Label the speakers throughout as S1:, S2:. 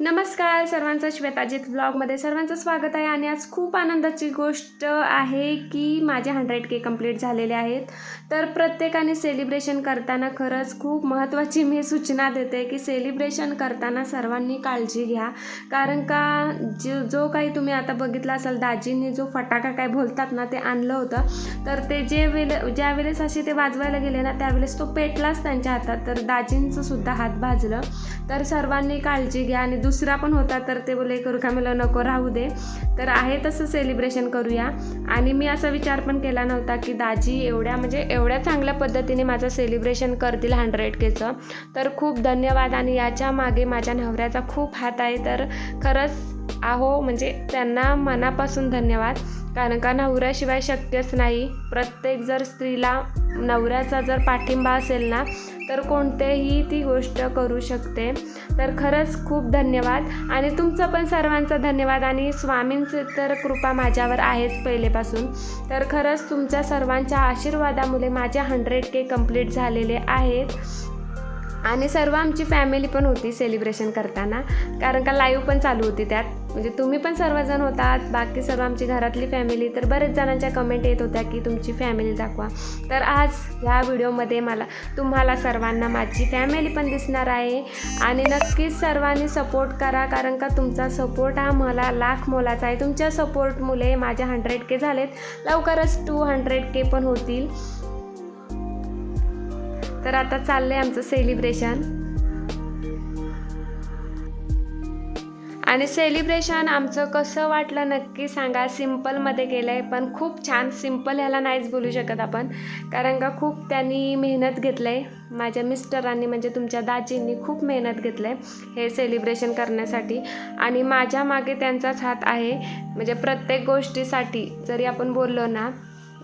S1: नमस्कार सर्वांचं श्वेताजित ब्लॉगमध्ये सर्वांचं स्वागत आहे आणि आज खूप आनंदाची गोष्ट आहे की माझे हंड्रेड के कंप्लीट झालेले आहेत. तर प्रत्येकाने सेलिब्रेशन करताना खरंच खूप महत्त्वाची मी सूचना देते की सेलिब्रेशन करताना सर्वांनी काळजी घ्या. कारण का जो जो काही तुम्ही आता बघितला असाल दाजींनी जो फटाका काय बोलतात ना ते आणलं होतं. तर ते जे वेळे ज्या वेळेस असे ते वाजवायला गेले ना त्यावेळेस तो पेटलाच त्यांच्या हातात. तर दाजींचंसुद्धा हात भाजलं. तर सर्वांनी काळजी घ्या आणि दुसरा पण होता तर ते बोले करू का? मला नको राहू दे. तर आहे तसं सेलिब्रेशन करूया. आणि मी असा विचार पण केला नव्हता की दाजी एवढ्या म्हणजे एवढ्या चांगल्या पद्धतीने माझं सेलिब्रेशन करतील हंड्रेड केचं तर खूप धन्यवाद आणि याच्या मागे माझ्या नवऱ्याचा खूप हात आहे. तर खरंच आहो म्हणजे त्यांना मनापासून धन्यवाद. कारण का? नवऱ्याशिवाय शक्यच नाही. प्रत्येक जर स्त्रीला नवऱ्याचा जर पाठिंबा असेल ना तर कोणतेही ती गोष्ट करू शकते. तर खरंच खूप धन्यवाद. आणि तुमचं पण सर्वांचं धन्यवाद. आणि स्वामींचे तर कृपा माझ्यावर आहेच पहिलेपासून. तर खरंच तुमच्या सर्वांच्या आशीर्वादामुळे माझे हंड्रेड के कंप्लीट झालेले आहेत. आणि सर्व आमची फॅमिली पण होती सेलिब्रेशन करताना. कारण का लाईव्ह पण चालू होती त्यात. म्हणजे तुम्ही पण सर्वजण होतात. बाकी सर्व आमची घरातली फॅमिली तर बरेच जणांच्या कमेंट येत होत्या की तुमची फॅमिली दाखवा. तर आज ह्या व्हिडिओमध्ये मला तुम्हाला सर्वांना माझी फॅमिली पण दिसणार आहे. आणि नक्कीच सर्वांनी सपोर्ट करा. कारण का तुमचा सपोर्ट हा मला लाख मोलाचा आहे. तुमच्या सपोर्टमुळे माझ्या हंड्रेड के झालेत. लवकरच टू हंड्रेड के पण होतील. तर आता चाललं आहे आमचं सेलिब्रेशन आणि सेलिब्रेशन आमचं कसं वाटलं नक्की सांगा. सिम्पलमध्ये केलं आहे पण खूप छान. सिंपल ह्याला नाहीच बोलू शकत आपण. कारण का खूप त्यांनी मेहनत घेतलं आहे माझ्या मिस्टरांनी म्हणजे तुमच्या दाजींनी खूप मेहनत घेतलं आहे हे सेलिब्रेशन करण्यासाठी. आणि माझ्या मागे त्यांचाच हात आहे. म्हणजे प्रत्येक गोष्टीसाठी जरी आपण बोललो ना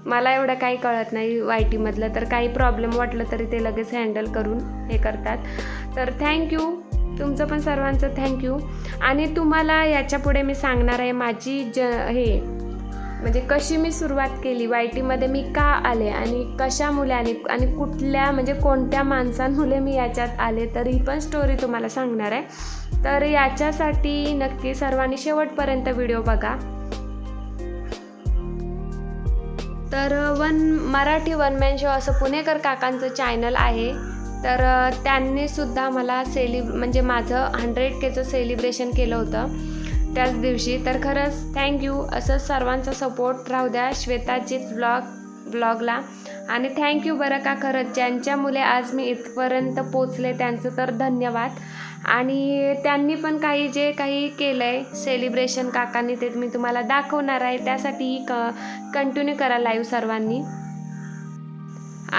S1: मला एवढं काही कळत नाही वाय टीमधलं तर काही प्रॉब्लेम वाटलं तरी ते लगेच हँडल करून हे करतात. तर थँक्यू तुमचं पण सर्वांचं थँक्यू आणि तुम्हाला याच्यापुढे मी सांगणार आहे माझी ज हे म्हणजे कशी मी सुरुवात केली वाय टीमध्ये मी का आले आणि कशामुळे आले आणि कुठल्या म्हणजे कोणत्या माणसांमुळे मी याच्यात आले तर ही पण स्टोरी तुम्हाला सांगणार आहे. तर याच्यासाठी नक्की सर्वांनी शेवटपर्यंत व्हिडिओ बघा. तर one Marathi one man show असं पुणेकर काकांचं चॅनल आहे. तर त्यांनी सुद्धा मला सेलिब म्हणजे माझं हंड्रेड केचं सेलिब्रेशन केलं होतं त्याच दिवशी. तर खरंच थँक्यू असं सर्वांचा सपोर्ट राहू द्या. श्वेताजीत ब्लॉग ब्लॉगला आणि थँक्यू बरं का खरंच. ज्यांच्यामुळे आज मी इथपर्यंत पोचले त्यांचं तर धन्यवाद. आणि त्यांनी पण काही जे काही केलं आहे सेलिब्रेशन काकांनी ते मी तुम्हाला दाखवणार आहे. त्यासाठी क कंटिन्यू करा लाईव्ह सर्वांनी.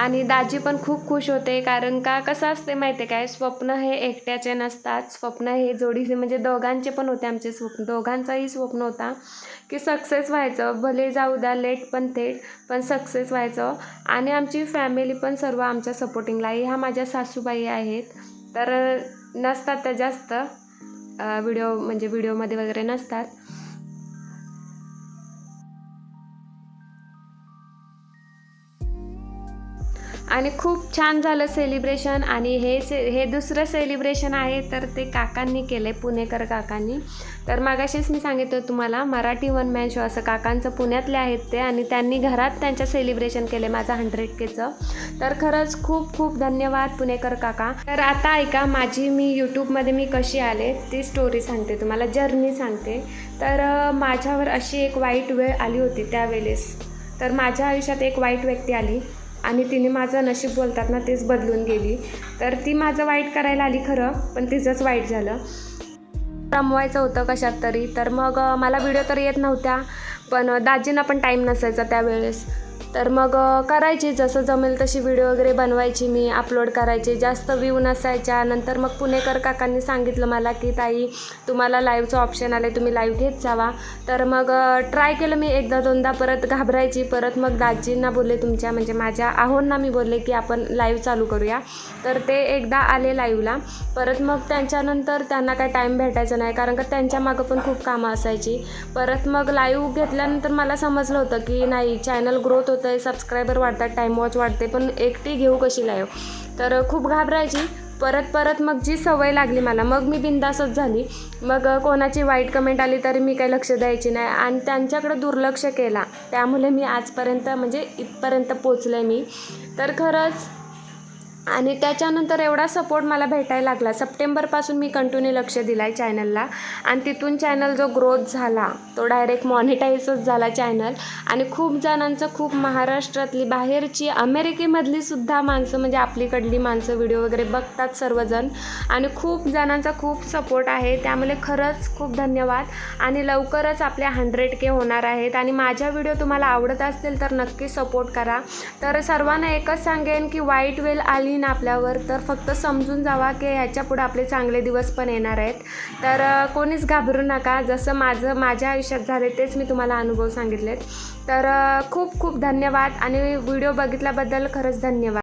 S1: आणि दाजी पण खूप खुश होते कारण का कसं असते माहिती आहे काय? स्वप्न हे एकट्याचे नसतात. स्वप्न हे जोडीचे म्हणजे दोघांचे पण होते आमचे स्वप्न. दोघांचाही स्वप्न होता की सक्सेस व्हायचं. भले जाऊ द्या लेट पण थेट पण सक्सेस व्हायचं. आणि आमची फॅमिली पण सर्व आमच्या सपोर्टिंगला आहे ह्या माझ्या सासूबाई आहेत. तर नसतात त्या जास्त. व्हिडिओ म्हणजे व्हिडिओमध्ये वगैरे नसतात. आणि खूप छान झालं सेलिब्रेशन आणि हे से हे दुसरं सेलिब्रेशन आहे तर ते काकांनी केलं आहे पुणेकर काकांनी. तर मागाशीच मी सांगितलं तुम्हाला मराठी वन मॅन शो असं काकांचं पुण्यातले आहेत ते आणि त्यांनी घरात त्यांच्या सेलिब्रेशन केले माझं हंड्रेड केचं तर खरंच खूप खूप धन्यवाद पुणेकर काका. तर आता ऐका माझी मी यूट्यूबमध्ये मी कशी आले ती स्टोरी सांगते तुम्हाला जर्नी सांगते. तर माझ्यावर अशी एक वाईट वेळ आली होती त्यावेळेस. तर माझ्या आयुष्यात एक वाईट व्यक्ती आली. आणि तिने माझं नशीब बोलतात ना तेच बदलून गेली. तर ती माझं वाईट करायला आली खरं पण तिचंच वाईट झालं. रमवायचं होतं कशात तरी. तर मग मला व्हिडिओ तर येत नव्हत्या पण दाजींना पण टाईम नसायचा त्यावेळेस. तर मग करायची. जसं जमेल तशी व्हिडिओ वगैरे बनवायची मी अपलोड करायची. जास्त व्ह्यू नसायच्या. नंतर मग पुणेकर काकांनी सांगितलं मला की ताई तुम्हाला लाईव्हचं ऑप्शन आलं तुम्ही लाईव्ह घेत जावा. तर मग ट्राय केलं मी एकदा दोनदा. परत घाबरायची. परत मग दाजींना बोलले तुमच्या म्हणजे माझ्या आहोंना मी बोलले की आपण लाईव्ह चालू करूया. तर ते एकदा आले लाईव्हला परत मग त्यांच्यानंतर त्यांना काय टाईम भेटायचा नाही. कारण का त्यांच्या मागं पण खूप कामं असायची. परत मग लाईव्ह घेतल्यानंतर मला समजलं होतं की नाही चॅनल ग्रोथ होतं आहे सबस्क्रायबर वाढतात टाईम वॉच वाढते पण एकटी घेऊ कशी लाईव तर खूप घाबरायची. परत परत मग जी सवय लागली मला मग मी बिंदासच झाली. मग कोणाची वाईट कमेंट आली तरी मी काही लक्ष द्यायची नाही. आणि त्यांच्याकडे दुर्लक्ष केला त्यामुळे मी आजपर्यंत म्हणजे इथपर्यंत पोचले मी. तर खरंच आणि त्याच्यानंतर एवढा सपोर्ट मला भेटायला लागला. सप्टेंबरपासून मी कंटिन्यू लक्ष दिलं आहे चॅनलला आणि तिथून चॅनल जो ग्रोथ झाला तो डायरेक्ट मॉनिटाईजच झाला चॅनल आणि खूप जणांचं खूप महाराष्ट्रातली बाहेरची अमेरिकेमधली सुद्धा माणसं म्हणजे आपलीकडली माणसं व्हिडिओ वगैरे बघतात सर्वजण. आणि खूप जणांचा खूप सपोर्ट आहे. त्यामुळे खरंच खूप धन्यवाद. आणि लवकरच आपल्या हंड्रेड के होणार आहेत. आणि माझ्या व्हिडिओ तुम्हाला आवडत असतील तर नक्की सपोर्ट करा. तर सर्वांना एकच सांगेन की वाईट वेल आली ना आपल्यावर तर फक्त समजून जावा की ह्याच्यापुढे आपले चांगले दिवस पण येणार आहेत. तर कोणीच घाबरू नका. जसं माझं माझ्या आयुष्यात झाले तेच मी तुम्हाला अनुभव सांगितलेत. तर खूप खूप धन्यवाद आणि व्हिडिओ बघितल्याबद्दल खरंच धन्यवाद.